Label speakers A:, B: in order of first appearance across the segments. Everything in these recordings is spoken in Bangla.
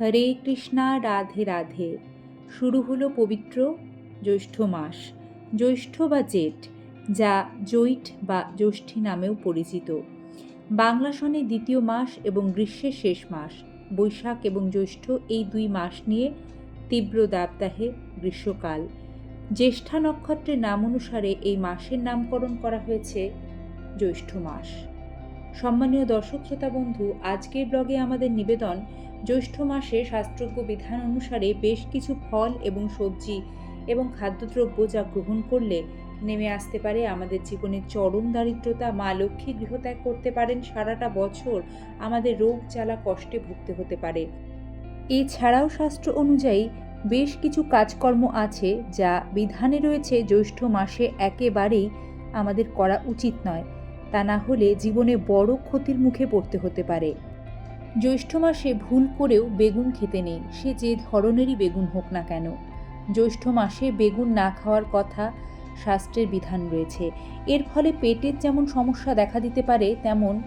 A: হরে কৃষ্ণা, রাধে রাধে। শুরু হলো পবিত্র জ্যৈষ্ঠ মাস। জ্যৈষ্ঠ বা জেঠ, যা জৈঠ বা জ্যৈষ্ঠী নামেও পরিচিত। বাংলা সনে দ্বিতীয় মাস এবং গ্রীষ্মের শেষ মাস। বৈশাখ এবং জ্যৈষ্ঠ এই দুই মাস নিয়ে তীব্র দাবদাহে গ্রীষ্মকাল। জ্যেষ্ঠা নক্ষত্রের নাম অনুসারে এই মাসের নামকরণ করা হয়েছে জ্যৈষ্ঠ মাস। সম্মানীয় দর্শক, শ্রোতা বন্ধু, আজকের ব্লগে আমাদের নিবেদন জ্যৈষ্ঠ মাসে শাস্ত্রজ্ঞ বিধান অনুসারে বেশ কিছু ফল এবং সবজি এবং খাদ্যদ্রব্য যা গ্রহণ করলে নেমে আসতে পারে আমাদের জীবনের চরম দারিদ্রতা। মা লক্ষ্মী গৃহত্যাগ করতে পারেন সারাটা বছর। আমাদের রোগ জ্বালা কষ্টে ভুগতে হতে পারে। এছাড়াও শাস্ত্র অনুযায়ী বেশ কিছু কাজকর্ম আছে যা বিধানে রয়েছে জ্যৈষ্ঠ মাসে একেবারেই আমাদের করা উচিত নয়। তা না হলে জীবনে বড় ক্ষতির মুখে পড়তে হতে পারে। জ্যৈষ্ঠ মাসে ভুল করেও বেগুন খেতে নেই, সে যে ধরনেরই বেগুন হোক না কেন। জ্যৈষ্ঠ মাসে বেগুন না খাওয়ার কথা শাস্ত্রের বিধান রয়েছে। এর ফলে পেটের যেমন সমস্যা দেখা দিতে পারে, তেমন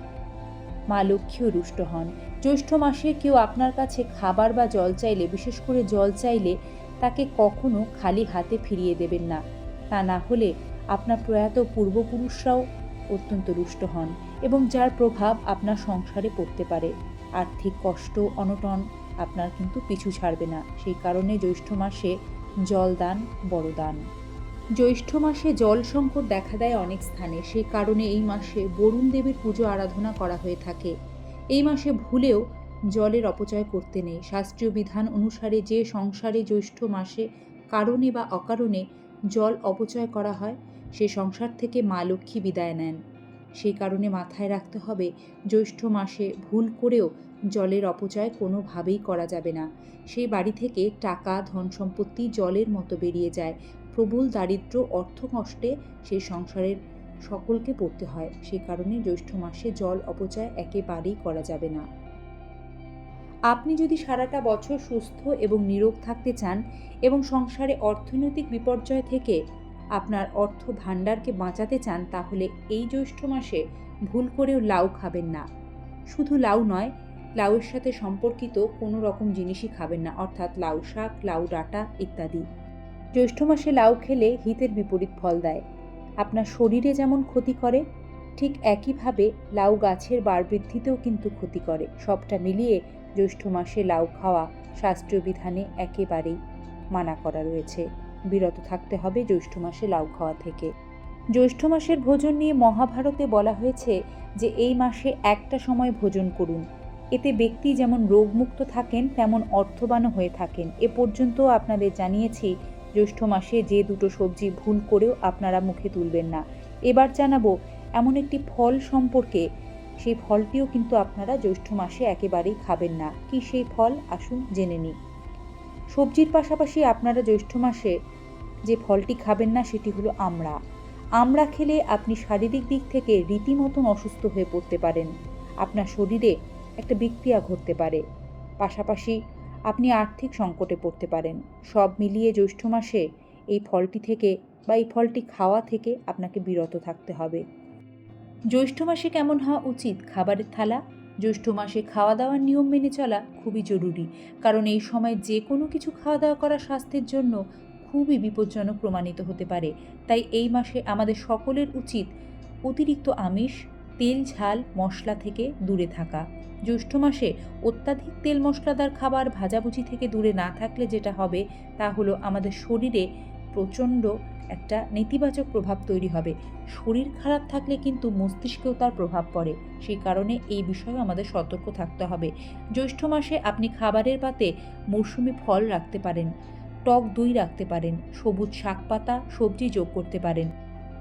A: মা লক্ষ্মীও রুষ্ট হন। জ্যৈষ্ঠ মাসে কেউ আপনার কাছে খাবার বা জল চাইলে, বিশেষ করে জল চাইলে তাকে কখনো খালি হাতে ফিরিয়ে দেবেন না। তা না হলে আপনার প্রয়াত পূর্বপুরুষরাও অত্যন্ত রুষ্ট হন এবং যার প্রভাব আপনার সংসারে পড়তে পারে। আর্থিক কষ্ট, অনটন আপনার কিন্তু পিছু ছাড়বে না। সেই কারণে জ্যৈষ্ঠ মাসে জল দান, বড় দান। জ্যৈষ্ঠ মাসে জল সংকট দেখা দেয় অনেক স্থানে। সেই কারণে এই মাসে বরুণ দেবীর পুজো আরাধনা করা হয়ে থাকে। এই মাসে ভুলেও জলের অপচয় করতে নেই। শাস্ত্রীয় বিধান অনুসারে যে সংসারে জ্যৈষ্ঠ মাসে কারণে বা অকারণে জল অপচয় করা হয়, সে সংসার থেকে মা লক্ষ্মী বিদায় নেন। সেই কারণে মাথায় রাখতে হবে, জ্যৈষ্ঠ মাসে ভুল করেও জলের অপচয় কোনোভাবেই করা যাবে না। সেই বাড়ি থেকে টাকা, ধন সম্পত্তি জলের মতো বেরিয়ে যায়। প্রবল দারিদ্র অর্থ কষ্টে সেই সংসারের সকলকে পড়তে হয়। সেই কারণে জ্যৈষ্ঠ মাসে জল অপচয় একেবারেই করা যাবে না। আপনি যদি সারাটা বছর সুস্থ এবং নিরোগ থাকতে চান এবং সংসারে অর্থনৈতিক বিপর্যয় থেকে আপনার অর্থ ভাণ্ডারকে বাঁচাতে চান, তাহলে এই জ্যৈষ্ঠ মাসে ভুল করেও লাউ খাবেন না। শুধু লাউ নয়, লাউয়ের সাথে সম্পর্কিত কোনো রকম জিনিসই খাবেন না, অর্থাৎ লাউ শাক, লাউ ডাঁটা ইত্যাদি। জ্যৈষ্ঠ মাসে লাউ খেলে হিতের বিপরীত ফল দেয়। আপনার শরীরে যেমন ক্ষতি করে, ঠিক একইভাবে লাউ গাছের বার বৃদ্ধিতেও কিন্তু ক্ষতি করে। সবটা মিলিয়ে জ্যৈষ্ঠ মাসে লাউ খাওয়া শাস্ত্রীয় বিধানে একেবারেই মানা করা রয়েছে। বিরত থাকতে হবে জ্যৈষ্ঠ মাসে লাউ খাওয়া থেকে। জ্যৈষ্ঠ মাসের ভোজন নিয়ে মহাভারতে বলা হয়েছে যে, এই মাসে একটা সময় ভোজন করুন। এতে ব্যক্তি যেমন রোগমুক্ত থাকেন, তেমন অর্থবানও হয়ে থাকেন। এ পর্যন্ত আপনাদের জানিয়েছি, জ্যৈষ্ঠ মাসে যে দুটো সবজি ভুল করেও আপনারা মুখে তুলবেন না। এবার জানাব, এমন একটি ফল সম্পর্কে। সেই ফলটিও কিন্তু আপনারা জ্যৈষ্ঠ মাসে একেবারেই খাবেন না। কি সেই ফল? আসুন জেনে নিই। সবজির পাশাপাশি আপনারা জ্যৈষ্ঠ মাসে যে ফলটি খাবেন না, সেটি হলো আমড়া। আমড়া খেলে আপনি শারীরিক দিক থেকে রীতিমতন অসুস্থ হয়ে পড়তে পারেন। আপনার শরীরে একটা বিক্রিয়া ঘটতে পারে। পাশাপাশি আপনি আর্থিক সংকটে পড়তে পারেন। সব মিলিয়ে জ্যৈষ্ঠ মাসে এই ফলটি থেকে বা এই ফলটি খাওয়া থেকে আপনাকে বিরত থাকতে হবে। জ্যৈষ্ঠ মাসে কেমন হওয়া উচিত? খাবারের থালা? জ্যৈষ্ঠ মাসে খাওয়া দাওয়ার নিয়ম মেনে চলা খুবই জরুরি, কারণ এই সময় যে কোনো কিছু খাওয়া দাওয়া করা স্বাস্থ্যের জন্য খুবই বিপজ্জনক প্রমাণিত হতে পারে। তাই এই মাসে আমাদের সকলের উচিত অতিরিক্ত আমিষ, তেল, ঝাল, মশলা থেকে দূরে থাকা। জ্যৈষ্ঠ মাসে অত্যাধিক তেল, মশলাদার খাবার ভাজাভুজি থেকে দূরে না থাকলে যেটা হবে তা হলো আমাদের শরীরে প্রচণ্ড একটা নেতিবাচক প্রভাব তৈরি হবে। শরীর খারাপ থাকলে কিন্তু মস্তিষ্কেও তার প্রভাব পড়ে। সেই কারণে এই বিষয়ে আমাদের সতর্ক থাকতে হবে। জ্যৈষ্ঠ মাসে আপনি খাবারের পাতে মৌসুমি ফল রাখতে পারেন, টক দই রাখতে পারেন, সবুজ শাক পাতা, সবজি যোগ করতে পারেন।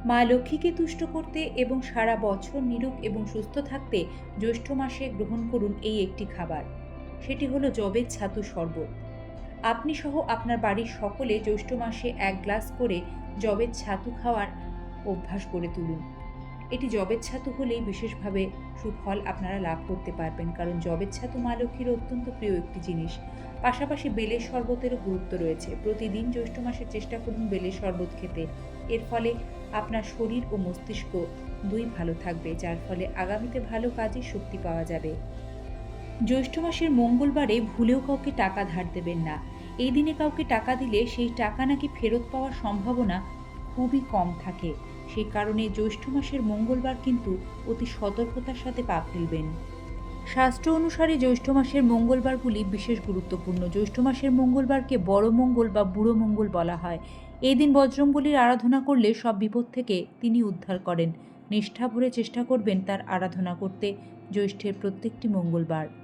A: মা লক্ষ্মীকে তুষ্ট করতে এবং সারা বছর নিরোগ এবং সুস্থ থাকতে জ্যৈষ্ঠ মাসে গ্রহণ করুন এই একটি খাবার। সেটি হলো জবের ছাতু শরবত। আপনি সহ আপনার বাড়ির সকলে জ্যৈষ্ঠ মাসে এক গ্লাস করে জবের ছাতু খাওয়ার অভ্যাস গড়ে তুলুন। এটি জবের ছাতু হলেই বিশেষভাবে সুফল আপনারা লাভ করতে পারবেন, কারণ জবের ছাতু মা লক্ষ্মীর অত্যন্ত প্রিয় একটি জিনিস। পাশাপাশি বেলের শরবতেরও গুরুত্ব রয়েছে। প্রতিদিন জ্যৈষ্ঠ মাসে চেষ্টা করুন বেলের শরবত খেতে। এর ফলে আপনার শরীর ও মস্তিষ্ক দুই ভালো থাকবে, যার ফলে আগামীতে ভালো কাজে শক্তি পাওয়া যাবে। জ্যৈষ্ঠ মাসের মঙ্গলবারে ভুলেও কাউকে টাকা ধার দেবেন না। এই দিনে কাউকে টাকা দিলে সেই টাকা নাকি ফেরত পাওয়ার সম্ভাবনা খুবই কম থাকে। সেই কারণে জ্যৈষ্ঠ মাসের মঙ্গলবার কিন্তু অতি সতর্কতার সাথে পা ফেলবেন। শাস্ত্র অনুসারে জ্যৈষ্ঠ মাসের মঙ্গলবারগুলি বিশেষ গুরুত্বপূর্ণ। জ্যৈষ্ঠ মাসের মঙ্গলবারকে বড় মঙ্গল বা বুড়ো মঙ্গল বলা হয়। এই দিন বজ্রমবলির আরাধনা করলে সব বিপদ থেকে তিনি উদ্ধার করেন। নিষ্ঠা ভরে চেষ্টা করবেন তার আরাধনা করতে জ্যৈষ্ঠের প্রত্যেকটি মঙ্গলবার।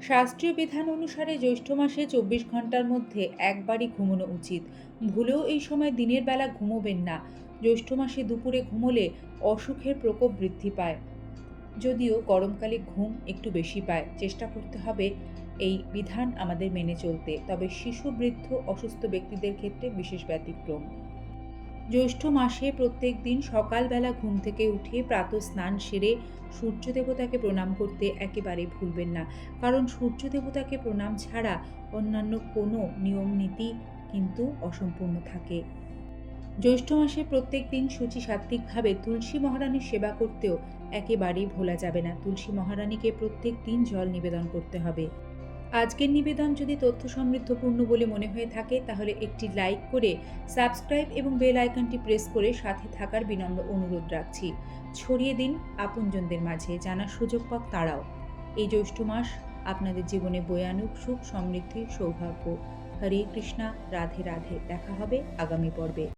A: শাস্ত্রীয় বিধান অনুসারে জ্যৈষ্ঠ মাসে চব্বিশ ঘণ্টার মধ্যে একবারই ঘুমানো উচিত। ভুলেও এই সময় দিনের বেলা ঘুমোবেন না। জ্যৈষ্ঠ মাসে দুপুরে ঘুমোলে অসুখের প্রকোপ বৃদ্ধি পায়। যদিও গরমকালে ঘুম একটু বেশি পায়। চেষ্টা করতে হবে এই বিধান আমাদের মেনে চলতে। তবে শিশু, বৃদ্ধ, অসুস্থ ব্যক্তিদের ক্ষেত্রে বিশেষ ব্যতিক্রম। জ্যৈষ্ঠ মাসে প্রত্যেক দিন সকালবেলা ঘুম থেকে উঠে প্রাত স্নান সেরে সূর্য দেবতাকে প্রণাম করতে একেবারে ভুলবেন না। কারণ সূর্য দেবতাকে প্রণাম ছাড়া অন্যান্য কোনো নিয়ম, নীতি কিন্তু অসম্পূর্ণ থাকে। জ্যৈষ্ঠ মাসে প্রত্যেক দিন সূচি সাত্ত্বিকভাবে তুলসী মহারানীর সেবা করতেও একেবারেই ভোলা যাবে না। তুলসী মহারানীকে প্রত্যেক দিন জল নিবেদন করতে হবে। আজকের নিবেদন যদি তথ্য সমৃদ্ধপূর্ণ বলে মনে হয়ে থাকে, তাহলে একটি লাইক করে, সাবস্ক্রাইব এবং বেল আইকনটি প্রেস করে সাথে থাকার বিনম্র অনুরোধ রাখছি। ছড়িয়ে দিন আপনজনদের মাঝে, জানার সুযোগ পাক তারাও। এই জ্যৈষ্ঠ মাস আপনাদের জীবনে বয়ে আনুক সুখ, সমৃদ্ধি, সৌভাগ্য। হরে কৃষ্ণা, রাধে রাধে। দেখা হবে আগামী পর্বে।